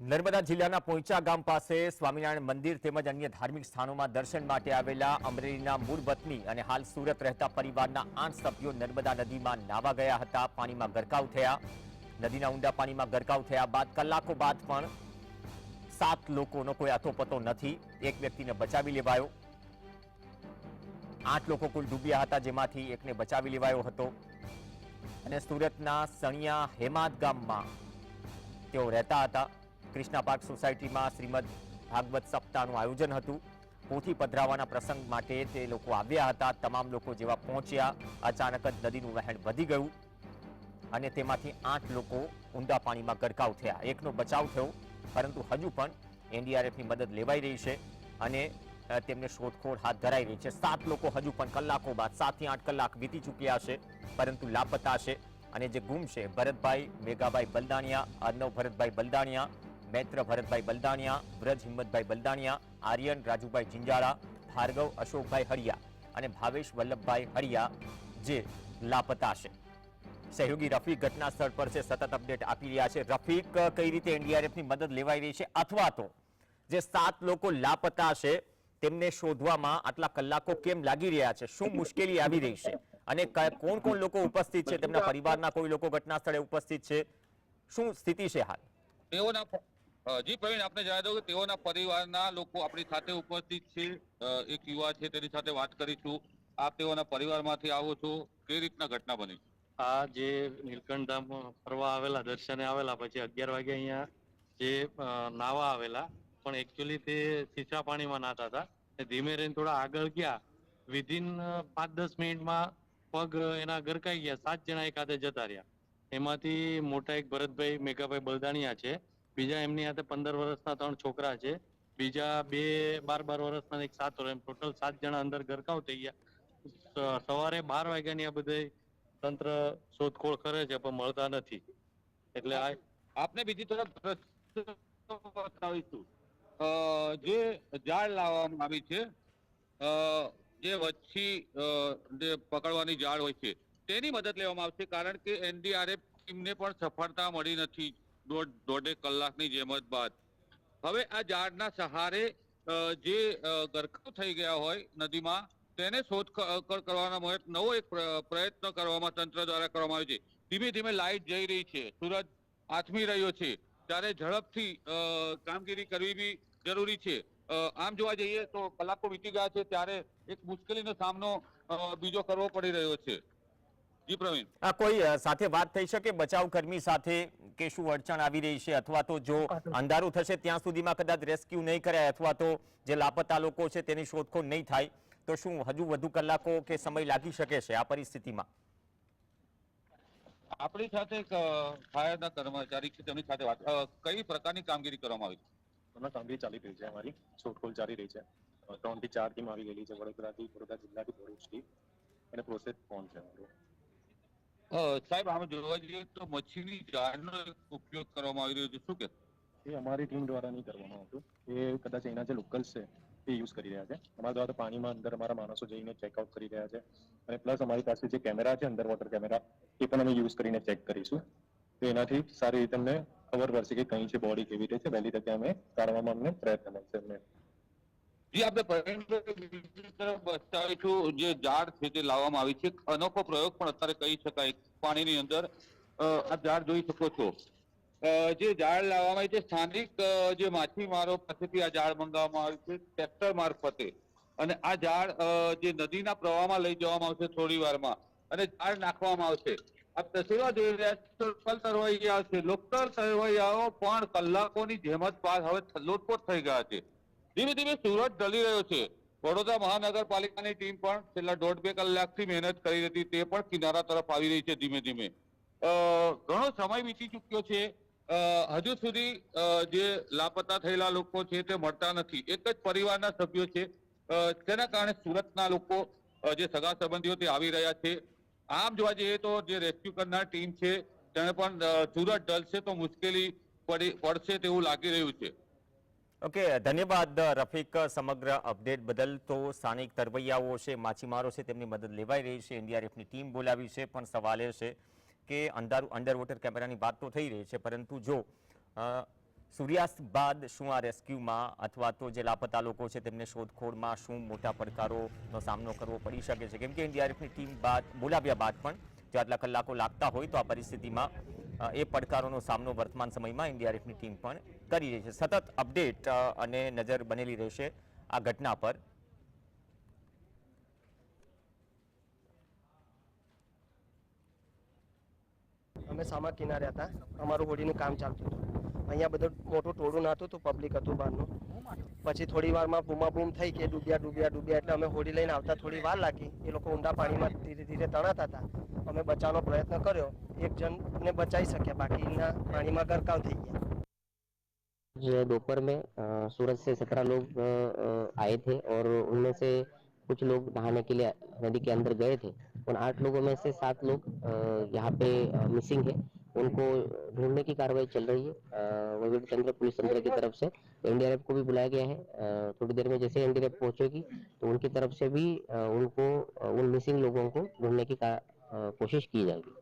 નર્મદા જિલ્લાના પોઈચા ગામ પાસે સ્વામિનારાયણ મંદિર તેમજ અન્ય ધાર્મિક સ્થાનોમાં દર્શન માટે આવેલા અમરેલીના મૂળ વતની અને હાલ સુરત રહેતા પરિવારના આઠ સભ્યો નર્મદા નદીમાં નાવા ગયા હતા. પાણીમાં ગરકાવ થયા. નદીના ઊંડા પાણીમાં ગરકાવ થયા બાદ કલાકો બાદ પણ સાત લોકોનો કોઈ અતોપતો નથી. એક વ્યક્તિને બચાવી લેવાયો. આઠ લોકો કુલ ડૂબ્યા હતા, જેમાંથી એકને બચાવી લેવાયો હતો. અને સુરતના સણિયા હેમાદ ગામમાં તેઓ રહેતા હતા. કૃષ્ણા પાર્ક સોસાયટીમાં શ્રીમદ ભાગવત સપ્તાહનું આયોજન હતું. પોથી પધરાવાના પ્રસંગ માટે તે લોકો આવ્યા હતા. તમામ લોકો જેવા પહોંચ્યા. અચાનક જ નદીનું વહેણ વધી ગયું અને તેમાંથી આઠ લોકો ઊંડા પાણીમાં ગરકાવ થયા. એકનો બચાવ થયો, પરંતુ હજુ પણ એનડીઆરએફની મદદ લેવાઈ રહી છે અને તેમને શોધખોળ હાથ ધરાઈ રહી છે. સાત લોકો હજુ પણ કલાકો બાદ સાતથી આઠ કલાક વીતી ચૂક્યા છે, પરંતુ લાપતા છે. અને જે ગુમ છે, ભરતભાઈ મેઘાભાઈ બલદાણિયા, અર્નવ ભરતભાઈ બલદાણિયા મૈત્ર ભરતભાઈ બલદાણિયા, વ્રજ હિંમતભાઈ બલદાણિયા, આર્યન રાજુભાઈ જિંજાળા, ભાર્ગવ અશોકભાઈ હરિયા અને ભાવેશ વલ્લભભાઈ હરિયા જે લાપતા છે. સહયોગી રફીક ઘટના સ્થળ પર છે, સતત અપડેટ આપી રહ્યા છે. રફીક કઈ રીતે એનડીઆરએફની મદદ લેવાઈ રહી છે? અથવા તો જે સાત લોકો લાપતા છે, તેમને શોધવામાં આટલા કલાકો કેમ લાગી રહ્યા છે? શું મુશ્કેલી આવી રહી છે? અને કોણ કોણ લોકો ઉપસ્થિત છે? તેમના પરિવારના કોઈ લોકો ઘટના સ્થળે ઉપસ્થિત છે? શું સ્થિતિ છે હાલ? તેઓના જી પ્રવીણ, આપને જણાવી દઉં કે તેઓના પરિવારના લોકો આપણી સાથે ઉપસ્થિત છે. એક યુવા છે, તેની સાથે વાત કરીશું. આપ તેઓના પરિવારમાંથી આવો છો. કઈ રીતના ઘટના બની? આ જે નીલકંઠ ધામ ફરવા આવેલા, દર્શને આવેલા, પછી અગિયાર વાગે અહીંયા જે નાવા આવેલા, પણ એકચ્યુઅલી તે સીસા પાણીમાં નાતા હતા. ધીમે રહીને થોડા આગળ ગયા. વિધિન પાંચ દસ મિનિટમાં પગ એના ગરકાઈ ગયા. સાત જણા એક હાથે જતા રહ્યા. એમાંથી મોટા એક ભરતભાઈ, મેઘાભાઈ બલદાણિયા છે. બીજા એમની હાથે પંદર વર્ષના ત્રણ છોકરા છે. બીજા બે બાર બાર વર્ષના એક સાત એમ ટોટલ સાત જણા અંદર ગરકાવ થઈ ગયા. સવારે બાર વાગ્યાની આ બધે તંત્ર શોધખોળ કરે છે, પણ મળતા નથી. એટલે આ આપને બીજી તરફ બતાવીશું જે જાળ લાવવામાં આવી છે જે વચ્ચી જે પકડવાની જાળ હોય છે, તેની મદદ લેવામાં આવશે, કારણ કે એનડીઆરએફ ટીમને પણ સફળતા મળી નથી. દોઢ દોઢેક કલાકની જેમત બાદ. હવે આ ઝાડના સહારે જે ગરકાવ થઈ ગયા હોય નદીમાં, તેને શોધ કરવાના નવો એક પ્રયત્ન કરવામાં તંત્ર દ્વારા કરવામાં આવ્યો છે. ધીમે ધીમે લાઇટ જઈ રહી છે. સૂરજ આથમી રહ્યો છે. ત્યારે ઝડપથી કામગીરી કરવી બી જરૂરી છે. આમ જોવા જઈએ તો કલાકો વીતી ગયા છે, ત્યારે એક મુશ્કેલીનો સામનો બીજો કરવો પડી રહ્યો છે. જી પ્રવીણ. આ કોઈ સાથે વાત થઈ શકે? બચાવ કર્મી સાથે કે શું અડચણ આવી રહી છે? અથવા તો જો અંધારું થશે ત્યાં સુધીમાં કદાચ રેસ્ક્યુ નહીં કરાય અથવા તો જે લાપતા લોકો છે તેની શોધખોળ નહીં થાય. તો શું હજુ વધુ કલાકો કે સમય લાગી શકે છે આ પરિસ્થિતિમાં? આપણી સાથે ફાયરના કર્મચારી છે તેમની સાથે વાત કઈ પ્રકારની કામગીરી કરવામાં આવી? હમણાં કામગીરી ચાલી રહી છે અમારી. શોધખોળ ચાલી રહી છે. ત્રણથી ચાર ટીમ આવી ગયેલી છે. વડોદરાથી વડોદરા જિલ્લાથી ભરૂચથી. અને પ્રોસેસ કોણ છે સાહેબ, આમ જોવા જઈએ તો મચ્છીની જાળનો ઉપયોગ કરવામાં આવી રહ્યો છે. શું કે? એ અમારી ટીમ દ્વારા નહીં કરવામાં આવતું. એ કદાચ એના જે લોકલ્સ છે, એ યુઝ કરી રહ્યા છે. અમારા દ્વારા પાણીમાં અંદર અમારા માણસો જઈને ચેકઆઉટ કરી રહ્યા છે. અને પ્લસ અમારી પાસે જે કેમેરા છે અંડર વોટર કેમેરા એ પણ અમે યુઝ કરીને ચેક કરીશું. તો એનાથી સારી રીતે અમને ખબર પડશે કે કઈ છે બોડી કેવી રીતે છે. વહેલી તકે અમે કાઢવામાં અમને પ્રયત્ન મળશે જી આપણે તરફ બતાવીશું. જે ઝાડ છે તે લાવવામાં આવી છે. અનોખો પ્રયોગ પણ અત્યારે કહી શકાય. પાણીની અંદર અ, આ ઝાડ જોઈ શકો છો. જે ઝાડ લાવવામાં આવી છે સ્થાનિક જે માછીમારો પાસેથી આ ઝાડ મંગાવવામાં આવ્યું છે ટ્રેક્ટર મારફતે. અને આ ઝાડ જે નદીના પ્રવાહમાં લઈ જવામાં આવશે થોડી વારમાં. અને ઝાડ નાખવામાં આવશે. આ તસવીરો જોઈ રહ્યા છો. લોકલ તરવૈયાઓ છે. લોકલ તરવૈયાઓ પણ કલાકોની જેમત બાદ હવે લોટપોટ થઈ ગયા છે. ધીમે ધીમે સુરત ઢલી રહ્યો છે. વડોદરા મહાનગરપાલિકાની ટીમ પણ છેલ્લા દોઢ બે કલાકથી મહેનત કરી હતી, તે પણ કિનારા તરફ આવી રહી છે ધીમે ધીમે. ઘણો સમય વીતી ચૂક્યો છે. હજુ સુધી જે લાપતા થયેલા લોકો છે તે મળતા નથી. એક જ પરિવારના સભ્યો છે. તેના કારણે સુરતના લોકો જે સગા સંબંધીઓ તે આવી રહ્યા છે. આમ જોવા જઈએ તો જે રેસ્ક્યુ કરનાર ટીમ છે તેને પણ સુરત ઢલશે તો મુશ્કેલી પડી, પડશે તેવું લાગી રહ્યું છે. ઓકે ધન્યવાદ, રફીક. સમગ્ર અપડેટ બદલ તો સ્થાનિક તરવૈયાઓ છે, માછીમારો છે, તેમની મદદ લેવાઈ રહી છે. એનડીઆરએફની ટીમ બોલાવી છે, પણ સવાલ એ છે કે અંડર વોટર કેમેરાની વાત તો થઈ રહી છે, પરંતુ જો સૂર્યાસ્ત બાદ શું આ રેસ્ક્યુમાં અથવા તો જે લાપતા લોકો છે, તેમને શોધખોળમાં શું મોટા પડકારોનો સામનો કરવો પડી શકે છે? કેમ કે એનડીઆરએફની ટીમ બાદ બોલાવ્યા બાદ પણ આટલા કલાકો લાગતા હોય તો આ પરિસ્થિતિમાં એ પડકારોનો સામનો વર્તમાન સમયમાં એનડીઆરએફની ટીમ પણ કરી રહી છે. સતત અપડેટ અને નજર બનેલી રહેશે આ ઘટના પર. અમે સામા કિનારે હતા. અમારું હોડીનું કામ ચાલતું હતું. અહીંયા બધું મોટું ટોળું નાતું હતું પબ્લિક હતું બહારનું. પછી થોડી વારમાં બૂમા બૂમ થઈ કે ડૂબ્યા ડૂબ્યા ડૂબ્યા એટલે અમે હોડી લઈને આવતા થોડી વાર લાગી એ લોકો ઊંડા પાણીમાં ધીરે ધીરે તણાતા હતા અમે બચાવવાનો પ્રયત્ન કર્યો એક જણને બચાવી શક્યા બાકીના પાણીમાં ગરકાવ થઈ ગયા जो दोपहर में अ, सूरत से सत्रह लोग अ, अ, आए थे और उनमें से कुछ लोग नहाने के लिए नदी के अंदर गए थे उन आठ लोगों में से सात लोग अ, यहाँ पे मिसिंग है उनको ढूँढने की कार्रवाई चल रही है। वहीवटी तंत्र पुलिस तंत्र की तरफ़ से। एनडीआरएफ को भी बुलाया गया है। थोड़ी देर में जैसे एनडीआरएफ पहुंचेगी तो उनकी तरफ़ से भी उनको उन मिसिंग लोगों को ढूँढने की कोशिश की जाएगी।